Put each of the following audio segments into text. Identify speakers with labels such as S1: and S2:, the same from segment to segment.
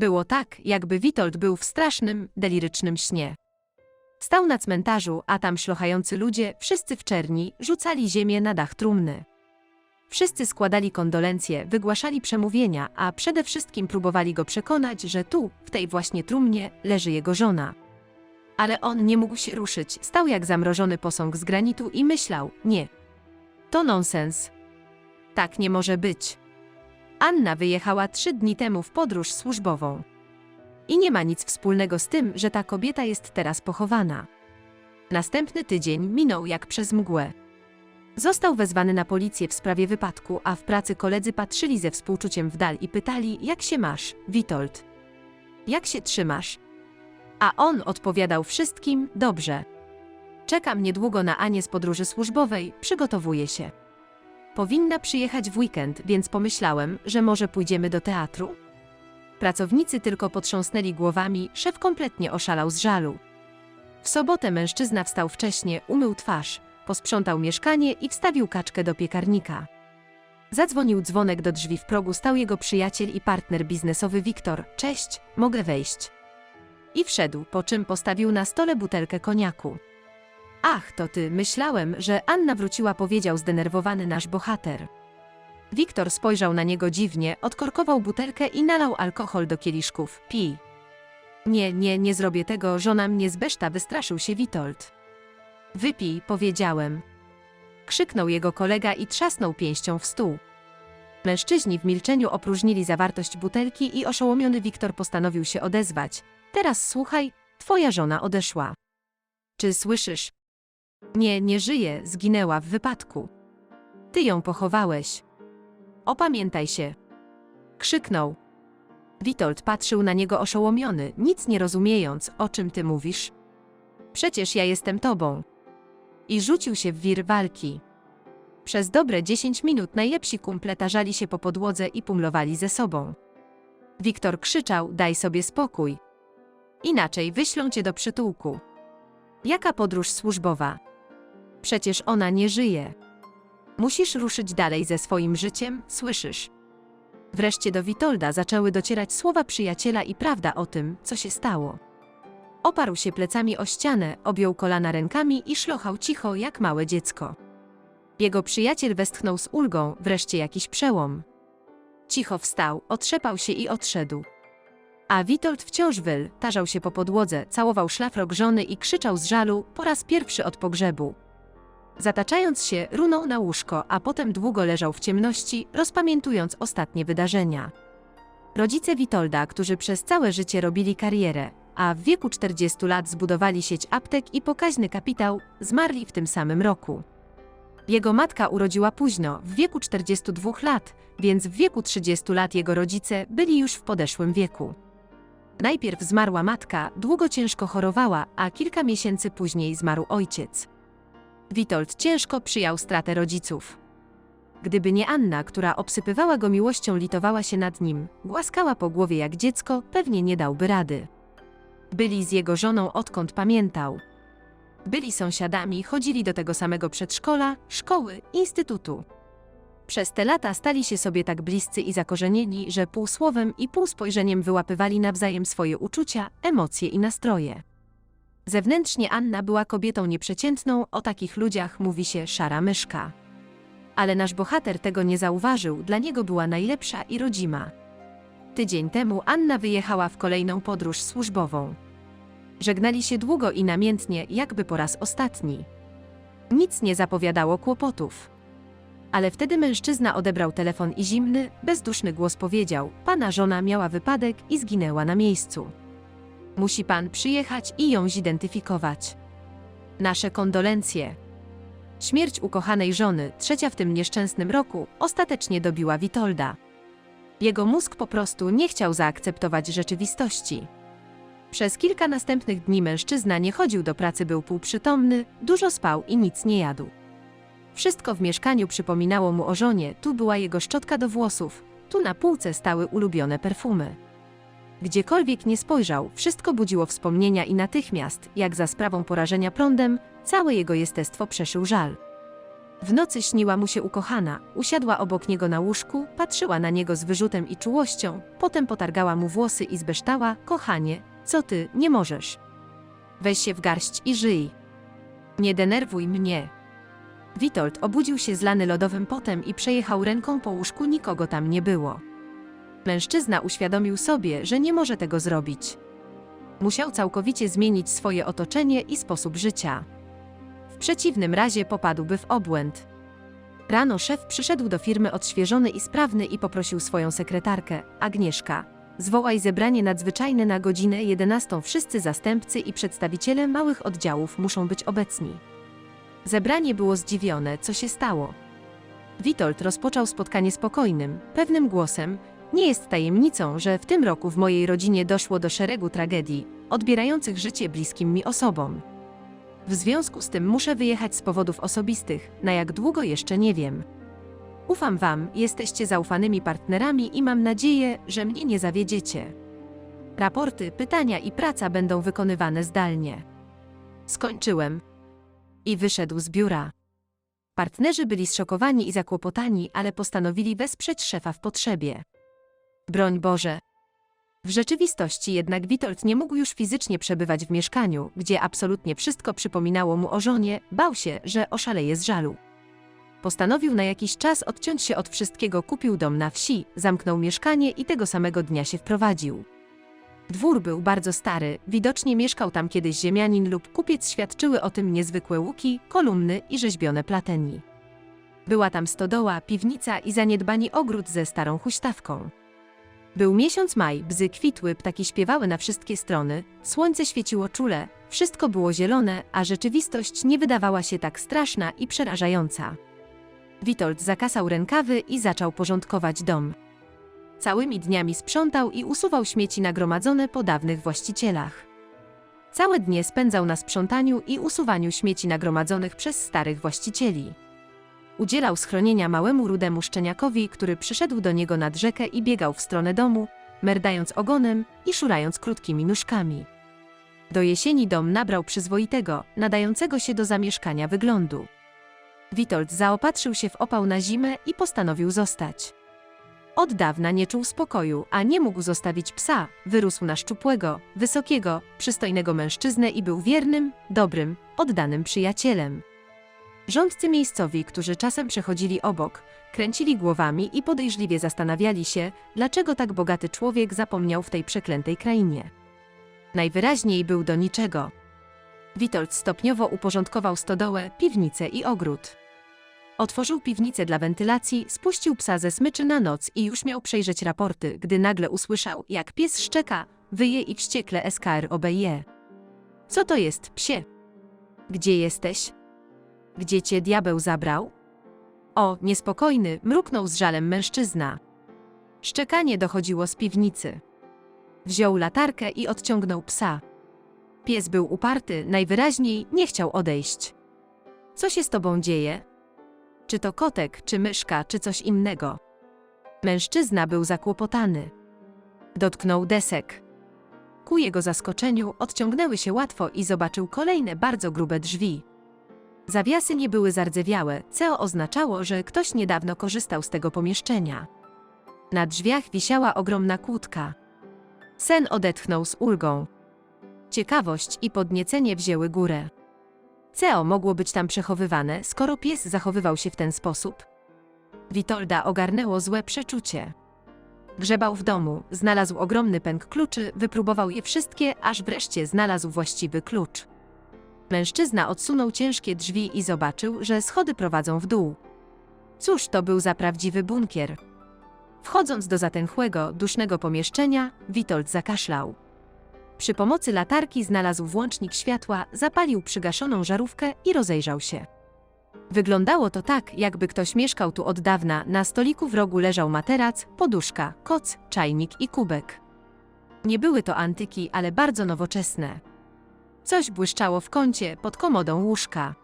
S1: Było tak, jakby Witold był w strasznym, delirycznym śnie. Stał na cmentarzu, a tam szlochający ludzie, wszyscy w czerni, rzucali ziemię na dach trumny. Wszyscy składali kondolencje, wygłaszali przemówienia, a przede wszystkim próbowali go przekonać, że tu, w tej właśnie trumnie, leży jego żona. Ale on nie mógł się ruszyć, stał jak zamrożony posąg z granitu i myślał, nie. To nonsens. Tak nie może być. Anna wyjechała trzy dni temu w podróż służbową. I nie ma nic wspólnego z tym, że ta kobieta jest teraz pochowana. Następny tydzień minął jak przez mgłę. Został wezwany na policję w sprawie wypadku, a w pracy koledzy patrzyli ze współczuciem w dal i pytali, jak się masz, Witold? Jak się trzymasz? A on odpowiadał wszystkim, dobrze. Czekam niedługo na Anię z podróży służbowej, przygotowuję się. Powinna przyjechać w weekend, więc pomyślałem, że może pójdziemy do teatru? Pracownicy tylko potrząsnęli głowami, szef kompletnie oszalał z żalu. W sobotę mężczyzna wstał wcześnie, umył twarz, posprzątał mieszkanie i wstawił kaczkę do piekarnika. Zadzwonił dzwonek do drzwi w progu, stał jego przyjaciel i partner biznesowy Wiktor. Cześć, mogę wejść. I wszedł, po czym postawił na stole butelkę koniaku. Ach, to ty, myślałem, że Anna wróciła, powiedział zdenerwowany nasz bohater. Wiktor spojrzał na niego dziwnie, odkorkował butelkę i nalał alkohol do kieliszków. Pij. Nie, nie, nie zrobię tego, żona mnie zbeszta, wystraszył się Witold. Wypij, powiedziałem. Krzyknął jego kolega i trzasnął pięścią w stół. Mężczyźni w milczeniu opróżnili zawartość butelki i oszołomiony Wiktor postanowił się odezwać. Teraz słuchaj, twoja żona odeszła. Czy słyszysz? Nie, nie żyje, zginęła w wypadku. Ty ją pochowałeś. Opamiętaj się. Krzyknął. Witold patrzył na niego oszołomiony, nic nie rozumiejąc, o czym ty mówisz. Przecież ja jestem tobą. I rzucił się w wir walki. Przez dobre dziesięć minut najlepsi kumple tarzali się po podłodze i pumlowali ze sobą. Wiktor krzyczał, daj sobie spokój. Inaczej wyślą cię do przytułku. Jaka podróż służbowa? Przecież ona nie żyje. Musisz ruszyć dalej ze swoim życiem, słyszysz? Wreszcie do Witolda zaczęły docierać słowa przyjaciela i prawda o tym, co się stało. Oparł się plecami o ścianę, objął kolana rękami i szlochał cicho jak małe dziecko. Jego przyjaciel westchnął z ulgą, wreszcie jakiś przełom. Cicho wstał, otrzepał się i odszedł. A Witold wciąż wyl, tarzał się po podłodze, całował szlafrok żony i krzyczał z żalu po raz pierwszy od pogrzebu. Zataczając się, runął na łóżko, a potem długo leżał w ciemności, rozpamiętując ostatnie wydarzenia. Rodzice Witolda, którzy przez całe życie robili karierę, a w wieku 40 lat zbudowali sieć aptek i pokaźny kapitał, zmarli w tym samym roku. Jego matka urodziła późno, w wieku 42 lat, więc w wieku 30 lat jego rodzice byli już w podeszłym wieku. Najpierw zmarła matka, długo ciężko chorowała, a kilka miesięcy później zmarł ojciec. Witold ciężko przyjął stratę rodziców. Gdyby nie Anna, która obsypywała go miłością, litowała się nad nim, głaskała po głowie jak dziecko, pewnie nie dałby rady. Byli z jego żoną odkąd pamiętał. Byli sąsiadami, chodzili do tego samego przedszkola, szkoły, instytutu. Przez te lata stali się sobie tak bliscy i zakorzenieni, że pół słowem i pół spojrzeniem wyłapywali nawzajem swoje uczucia, emocje i nastroje. Zewnętrznie Anna była kobietą nieprzeciętną, o takich ludziach mówi się szara myszka. Ale nasz bohater tego nie zauważył, dla niego była najlepsza i rodzima. Tydzień temu Anna wyjechała w kolejną podróż służbową. Żegnali się długo i namiętnie, jakby po raz ostatni. Nic nie zapowiadało kłopotów. Ale wtedy mężczyzna odebrał telefon i zimny, bezduszny głos powiedział: Pana żona miała wypadek i zginęła na miejscu. Musi pan przyjechać i ją zidentyfikować. Nasze kondolencje. Śmierć ukochanej żony, trzecia w tym nieszczęsnym roku, ostatecznie dobiła Witolda. Jego mózg po prostu nie chciał zaakceptować rzeczywistości. Przez kilka następnych dni mężczyzna nie chodził do pracy, był półprzytomny, dużo spał i nic nie jadł. Wszystko w mieszkaniu przypominało mu o żonie, tu była jego szczotka do włosów, tu na półce stały ulubione perfumy. Gdziekolwiek nie spojrzał, wszystko budziło wspomnienia i natychmiast, jak za sprawą porażenia prądem, całe jego jestestwo przeszył żal. W nocy śniła mu się ukochana, usiadła obok niego na łóżku, patrzyła na niego z wyrzutem i czułością, potem potargała mu włosy i zbeształa, kochanie, co ty, nie możesz. Weź się w garść i żyj. Nie denerwuj mnie. Witold obudził się zlany lodowym potem i przejechał ręką po łóżku, nikogo tam nie było. Mężczyzna uświadomił sobie, że nie może tego zrobić. Musiał całkowicie zmienić swoje otoczenie i sposób życia. W przeciwnym razie popadłby w obłęd. Rano szef przyszedł do firmy odświeżony i sprawny i poprosił swoją sekretarkę, Agnieszka. Zwołaj zebranie nadzwyczajne na godzinę 11. Wszyscy zastępcy i przedstawiciele małych oddziałów muszą być obecni. Zebranie było zdziwione, co się stało. Witold rozpoczął spotkanie spokojnym, pewnym głosem. Nie jest tajemnicą, że w tym roku w mojej rodzinie doszło do szeregu tragedii, odbierających życie bliskim mi osobom. W związku z tym muszę wyjechać z powodów osobistych, na jak długo jeszcze nie wiem. Ufam Wam, jesteście zaufanymi partnerami i mam nadzieję, że mnie nie zawiedziecie. Raporty, pytania i praca będą wykonywane zdalnie. Skończyłem. I wyszedł z biura. Partnerzy byli zszokowani i zakłopotani, ale postanowili wesprzeć szefa w potrzebie. Broń Boże. W rzeczywistości jednak Witold nie mógł już fizycznie przebywać w mieszkaniu, gdzie absolutnie wszystko przypominało mu o żonie, bał się, że oszaleje z żalu. Postanowił na jakiś czas odciąć się od wszystkiego, kupił dom na wsi, zamknął mieszkanie i tego samego dnia się wprowadził. Dwór był bardzo stary, widocznie mieszkał tam kiedyś ziemianin lub kupiec świadczyły o tym niezwykłe łuki, kolumny i rzeźbione plateni. Była tam stodoła, piwnica i zaniedbani ogród ze starą huśtawką. Był miesiąc maj, bzy kwitły, ptaki śpiewały na wszystkie strony, słońce świeciło czule, wszystko było zielone, a rzeczywistość nie wydawała się tak straszna i przerażająca. Witold zakasał rękawy i zaczął porządkować dom. Całymi dniami sprzątał i usuwał śmieci nagromadzone po dawnych właścicielach. Całe dnie spędzał na sprzątaniu i usuwaniu śmieci nagromadzonych przez starych właścicieli. Udzielał schronienia małemu rudemu szczeniakowi, który przyszedł do niego nad rzekę i biegał w stronę domu, merdając ogonem i szurając krótkimi nóżkami. Do jesieni dom nabrał przyzwoitego, nadającego się do zamieszkania wyglądu. Witold zaopatrzył się w opał na zimę i postanowił zostać. Od dawna nie czuł spokoju, a nie mógł zostawić psa. Wyrósł na szczupłego, wysokiego, przystojnego mężczyznę i był wiernym, dobrym, oddanym przyjacielem. Rządcy miejscowi, którzy czasem przechodzili obok, kręcili głowami i podejrzliwie zastanawiali się, dlaczego tak bogaty człowiek zapomniał w tej przeklętej krainie. Najwyraźniej był do niczego. Witold stopniowo uporządkował stodołę, piwnicę i ogród. Otworzył piwnicę dla wentylacji, spuścił psa ze smyczy na noc i już miał przejrzeć raporty, gdy nagle usłyszał, jak pies szczeka, wyje i wściekle SKR obejje. Co to jest, psie? Gdzie jesteś? Gdzie cię diabeł zabrał? O, niespokojny, mruknął z żalem mężczyzna. Szczekanie dochodziło z piwnicy. Wziął latarkę i odciągnął psa. Pies był uparty, najwyraźniej nie chciał odejść. Co się z tobą dzieje? Czy to kotek, czy myszka, czy coś innego? Mężczyzna był zakłopotany. Dotknął desek. Ku jego zaskoczeniu odciągnęły się łatwo i zobaczył kolejne bardzo grube drzwi. Zawiasy nie były zardzewiałe, co oznaczało, że ktoś niedawno korzystał z tego pomieszczenia. Na drzwiach wisiała ogromna kłódka. Sen odetchnął z ulgą. Ciekawość i podniecenie wzięły górę. CEO mogło być tam przechowywane, skoro pies zachowywał się w ten sposób? Witolda ogarnęło złe przeczucie. Grzebał w domu, znalazł ogromny pęk kluczy, wypróbował je wszystkie, aż wreszcie znalazł właściwy klucz. Mężczyzna odsunął ciężkie drzwi i zobaczył, że schody prowadzą w dół. Cóż to był za prawdziwy bunkier? Wchodząc do zatęchłego, dusznego pomieszczenia, Witold zakaszlał. Przy pomocy latarki znalazł włącznik światła, zapalił przygaszoną żarówkę i rozejrzał się. Wyglądało to tak, jakby ktoś mieszkał tu od dawna. Na stoliku w rogu leżał materac, poduszka, koc, czajnik i kubek. Nie były to antyki, ale bardzo nowoczesne. Coś błyszczało w kącie, pod komodą łóżka.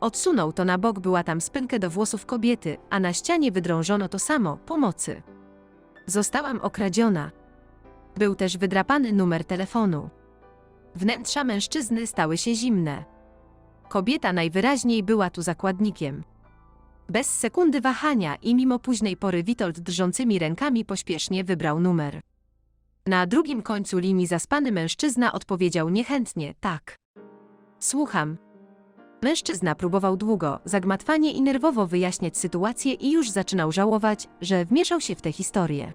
S1: Odsunął to na bok, była tam spynkę do włosów kobiety, a na ścianie wydrążono to samo pomocy. Zostałam okradziona. Był też wydrapany numer telefonu. Wnętrza mężczyzny stały się zimne. Kobieta najwyraźniej była tu zakładnikiem. Bez sekundy wahania i mimo późnej pory Witold drżącymi rękami pośpiesznie wybrał numer. Na drugim końcu linii zaspany mężczyzna odpowiedział niechętnie tak. Słucham. Mężczyzna próbował długo, zagmatwanie i nerwowo wyjaśniać sytuację i już zaczynał żałować, że wmieszał się w tę historię.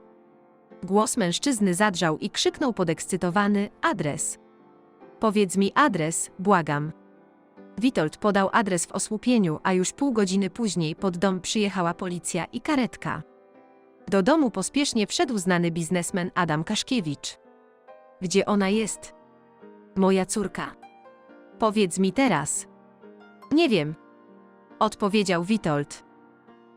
S1: Głos mężczyzny zadrżał i krzyknął podekscytowany adres. Powiedz mi adres, błagam. Witold podał adres w osłupieniu, a już pół godziny później pod dom przyjechała policja i karetka. Do domu pospiesznie wszedł znany biznesmen Adam Kaszkiewicz. Gdzie ona jest? Moja córka. Powiedz mi teraz. Nie wiem. Odpowiedział Witold.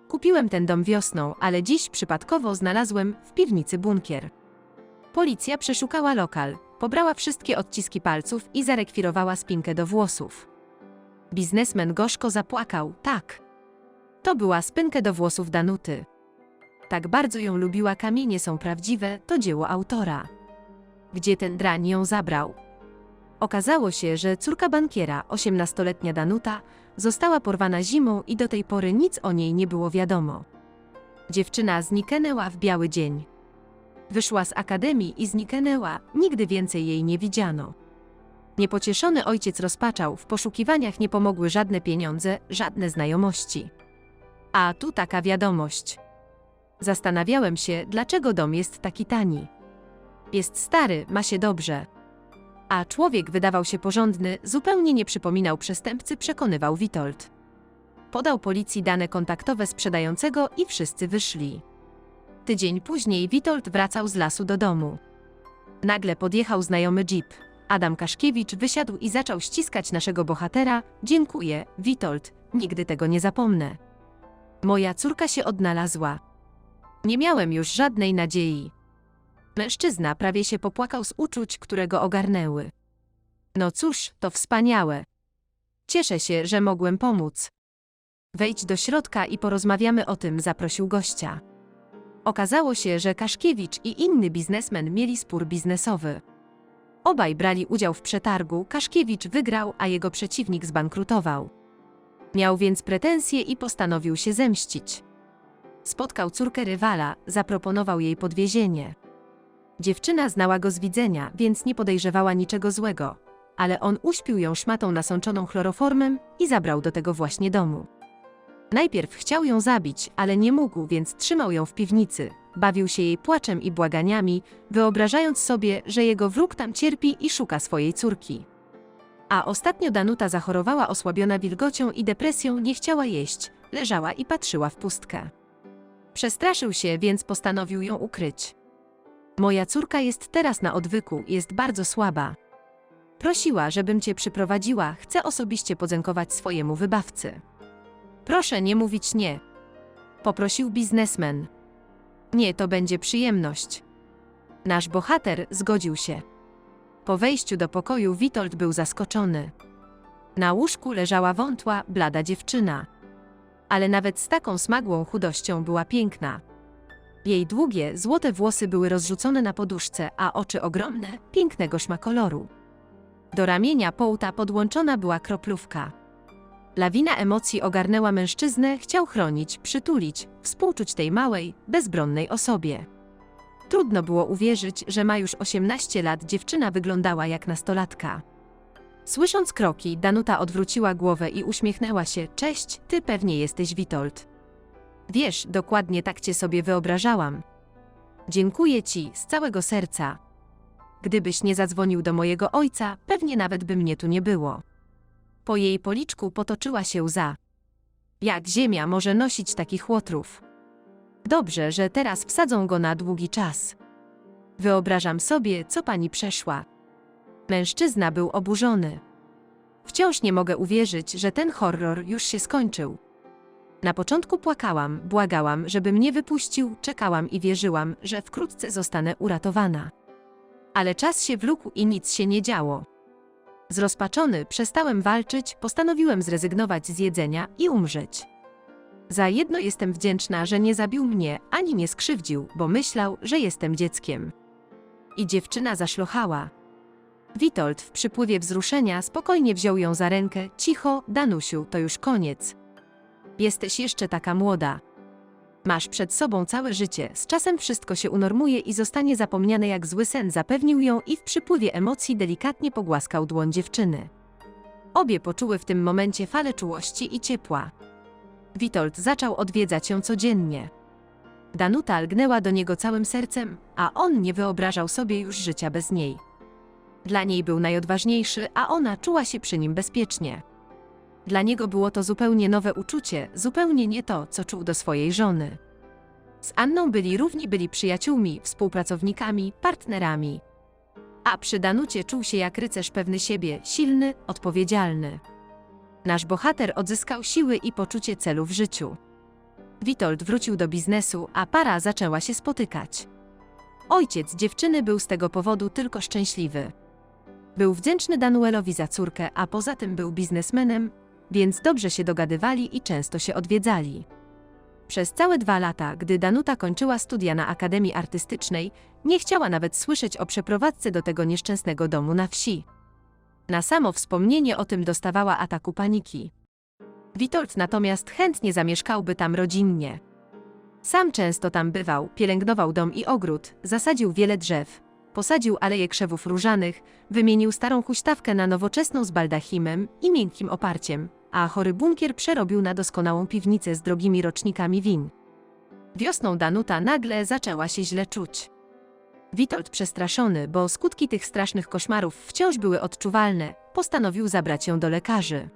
S1: Kupiłem ten dom wiosną, ale dziś przypadkowo znalazłem w piwnicy bunkier. Policja przeszukała lokal, pobrała wszystkie odciski palców i zarekwirowała spinkę do włosów. Biznesmen gorzko zapłakał, tak. To była spinkę do włosów Danuty. Tak bardzo ją lubiła, kamienie są prawdziwe, to dzieło autora. Gdzie ten drań ją zabrał? Okazało się, że córka bankiera, 18-letnia Danuta, została porwana zimą i do tej pory nic o niej nie było wiadomo. Dziewczyna zniknęła w biały dzień. Wyszła z akademii i zniknęła, nigdy więcej jej nie widziano. Niepocieszony ojciec rozpaczał, w poszukiwaniach nie pomogły żadne pieniądze, żadne znajomości. A tu taka wiadomość. Zastanawiałem się, dlaczego dom jest taki tani. Jest stary, ma się dobrze. A człowiek wydawał się porządny, zupełnie nie przypominał przestępcy, przekonywał Witold. Podał policji dane kontaktowe sprzedającego i wszyscy wyszli. Tydzień później Witold wracał z lasu do domu. Nagle podjechał znajomy jeep. Adam Kaszkiewicz wysiadł i zaczął ściskać naszego bohatera. Dziękuję, Witold, nigdy tego nie zapomnę. Moja córka się odnalazła. Nie miałem już żadnej nadziei. Mężczyzna prawie się popłakał z uczuć, które go ogarnęły. No cóż, to wspaniałe. Cieszę się, że mogłem pomóc. Wejdź do środka i porozmawiamy o tym, zaprosił gościa. Okazało się, że Kaszkiewicz i inny biznesmen mieli spór biznesowy. Obaj brali udział w przetargu, Kaszkiewicz wygrał, a jego przeciwnik zbankrutował. Miał więc pretensje i postanowił się zemścić. Spotkał córkę rywala, zaproponował jej podwiezienie. Dziewczyna znała go z widzenia, więc nie podejrzewała niczego złego, ale on uśpił ją szmatą nasączoną chloroformem i zabrał do tego właśnie domu. Najpierw chciał ją zabić, ale nie mógł, więc trzymał ją w piwnicy. Bawił się jej płaczem i błaganiami, wyobrażając sobie, że jego wróg tam cierpi i szuka swojej córki. A ostatnio Danuta zachorowała osłabiona wilgocią i depresją, nie chciała jeść, leżała i patrzyła w pustkę. Przestraszył się, więc postanowił ją ukryć. Moja córka jest teraz na odwyku, jest bardzo słaba. Prosiła, żebym cię przyprowadziła, chcę osobiście podziękować swojemu wybawcy. Proszę nie mówić nie. Poprosił biznesmen. Nie, to będzie przyjemność. Nasz bohater zgodził się. Po wejściu do pokoju Witold był zaskoczony. Na łóżku leżała wątła, blada dziewczyna. Ale nawet z taką smagłą chudością była piękna. Jej długie, złote włosy były rozrzucone na poduszce, a oczy ogromne, pięknego szmakoloru. Do ramienia połta podłączona była kroplówka. Lawina emocji ogarnęła mężczyznę, chciał chronić, przytulić, współczuć tej małej, bezbronnej osobie. Trudno było uwierzyć, że ma już 18 lat, dziewczyna wyglądała jak nastolatka. Słysząc kroki, Danuta odwróciła głowę i uśmiechnęła się. Cześć, ty pewnie jesteś Witold. Wiesz, dokładnie tak cię sobie wyobrażałam. Dziękuję ci z całego serca. Gdybyś nie zadzwonił do mojego ojca, pewnie nawet by mnie tu nie było. Po jej policzku potoczyła się łza. Jak ziemia może nosić takich łotrów? Dobrze, że teraz wsadzą go na długi czas. Wyobrażam sobie, co pani przeszła. Mężczyzna był oburzony. Wciąż nie mogę uwierzyć, że ten horror już się skończył. Na początku płakałam, błagałam, żeby mnie wypuścił, czekałam i wierzyłam, że wkrótce zostanę uratowana. Ale czas się wlókł i nic się nie działo. Zrozpaczony, przestałem walczyć, postanowiłem zrezygnować z jedzenia i umrzeć. Za jedno jestem wdzięczna, że nie zabił mnie ani nie skrzywdził, bo myślał, że jestem dzieckiem. I dziewczyna zaszlochała. Witold w przypływie wzruszenia spokojnie wziął ją za rękę. Cicho, Danusiu, to już koniec. Jesteś jeszcze taka młoda. Masz przed sobą całe życie, z czasem wszystko się unormuje i zostanie zapomniane jak zły sen, zapewnił ją i w przypływie emocji delikatnie pogłaskał dłoń dziewczyny. Obie poczuły w tym momencie falę czułości i ciepła. Witold zaczął odwiedzać ją codziennie. Danuta lgnęła do niego całym sercem, a on nie wyobrażał sobie już życia bez niej. Dla niej był najodważniejszy, a ona czuła się przy nim bezpiecznie. Dla niego było to zupełnie nowe uczucie, zupełnie nie to, co czuł do swojej żony. Z Anną byli równi, byli przyjaciółmi, współpracownikami, partnerami. A przy Danucie czuł się jak rycerz pewny siebie, silny, odpowiedzialny. Nasz bohater odzyskał siły i poczucie celu w życiu. Witold wrócił do biznesu, a para zaczęła się spotykać. Ojciec dziewczyny był z tego powodu tylko szczęśliwy. Był wdzięczny Danuelowi za córkę, a poza tym był biznesmenem, więc dobrze się dogadywali i często się odwiedzali. Przez całe dwa lata, gdy Danuta kończyła studia na Akademii Artystycznej, nie chciała nawet słyszeć o przeprowadzce do tego nieszczęsnego domu na wsi. Na samo wspomnienie o tym dostawała ataku paniki. Witold natomiast chętnie zamieszkałby tam rodzinnie. Sam często tam bywał, pielęgnował dom i ogród, zasadził wiele drzew, posadził aleje krzewów różanych, wymienił starą huśtawkę na nowoczesną z baldachimem i miękkim oparciem, a chory bunkier przerobił na doskonałą piwnicę z drogimi rocznikami win. Wiosną Danuta nagle zaczęła się źle czuć. Witold przestraszony, bo skutki tych strasznych koszmarów wciąż były odczuwalne, postanowił zabrać ją do lekarzy.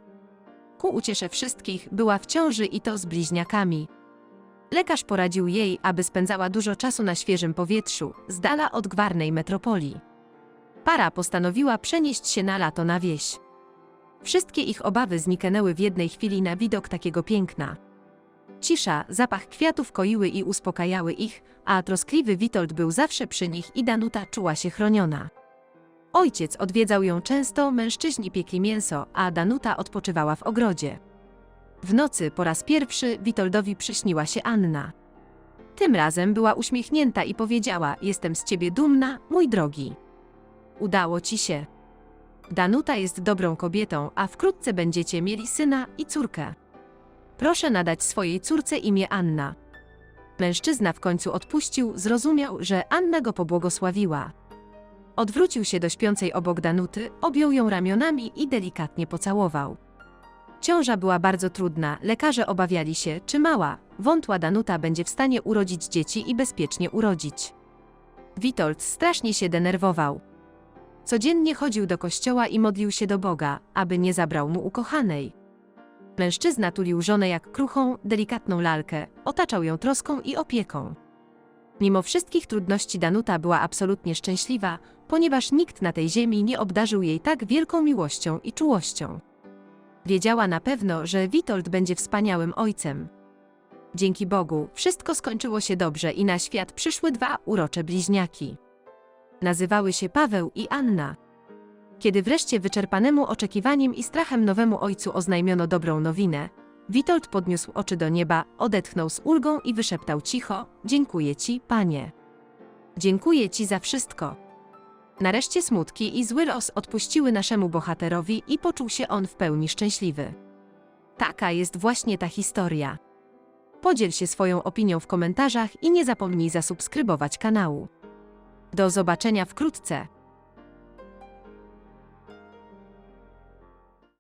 S1: Ku uciesze wszystkich była w ciąży i to z bliźniakami. Lekarz poradził jej, aby spędzała dużo czasu na świeżym powietrzu, z dala od gwarnej metropolii. Para postanowiła przenieść się na lato na wieś. Wszystkie ich obawy zniknęły w jednej chwili na widok takiego piękna. Cisza, zapach kwiatów koiły i uspokajały ich, a troskliwy Witold był zawsze przy nich i Danuta czuła się chroniona. Ojciec odwiedzał ją często, mężczyźni piekli mięso, a Danuta odpoczywała w ogrodzie. W nocy po raz pierwszy Witoldowi przyśniła się Anna. Tym razem była uśmiechnięta i powiedziała: Jestem z ciebie dumna, mój drogi. Udało ci się. Danuta jest dobrą kobietą, a wkrótce będziecie mieli syna i córkę. Proszę nadać swojej córce imię Anna. Mężczyzna w końcu odpuścił, zrozumiał, że Anna go pobłogosławiła. Odwrócił się do śpiącej obok Danuty, objął ją ramionami i delikatnie pocałował. Ciąża była bardzo trudna, lekarze obawiali się, czy mała, wątła Danuta będzie w stanie urodzić dzieci i bezpiecznie urodzić. Witold strasznie się denerwował. Codziennie chodził do kościoła i modlił się do Boga, aby nie zabrał mu ukochanej. Mężczyzna tulił żonę jak kruchą, delikatną lalkę, otaczał ją troską i opieką. Mimo wszystkich trudności Danuta była absolutnie szczęśliwa, ponieważ nikt na tej ziemi nie obdarzył jej tak wielką miłością i czułością. Wiedziała na pewno, że Witold będzie wspaniałym ojcem. Dzięki Bogu, wszystko skończyło się dobrze i na świat przyszły dwa urocze bliźniaki. Nazywały się Paweł i Anna. Kiedy wreszcie wyczerpanemu oczekiwaniem i strachem nowemu ojcu oznajmiono dobrą nowinę, Witold podniósł oczy do nieba, odetchnął z ulgą i wyszeptał cicho: Dziękuję ci, panie. Dziękuję ci za wszystko. Nareszcie smutki i zły los odpuściły naszemu bohaterowi i poczuł się on w pełni szczęśliwy. Taka jest właśnie ta historia. Podziel się swoją opinią w komentarzach i nie zapomnij zasubskrybować kanału. Do zobaczenia wkrótce.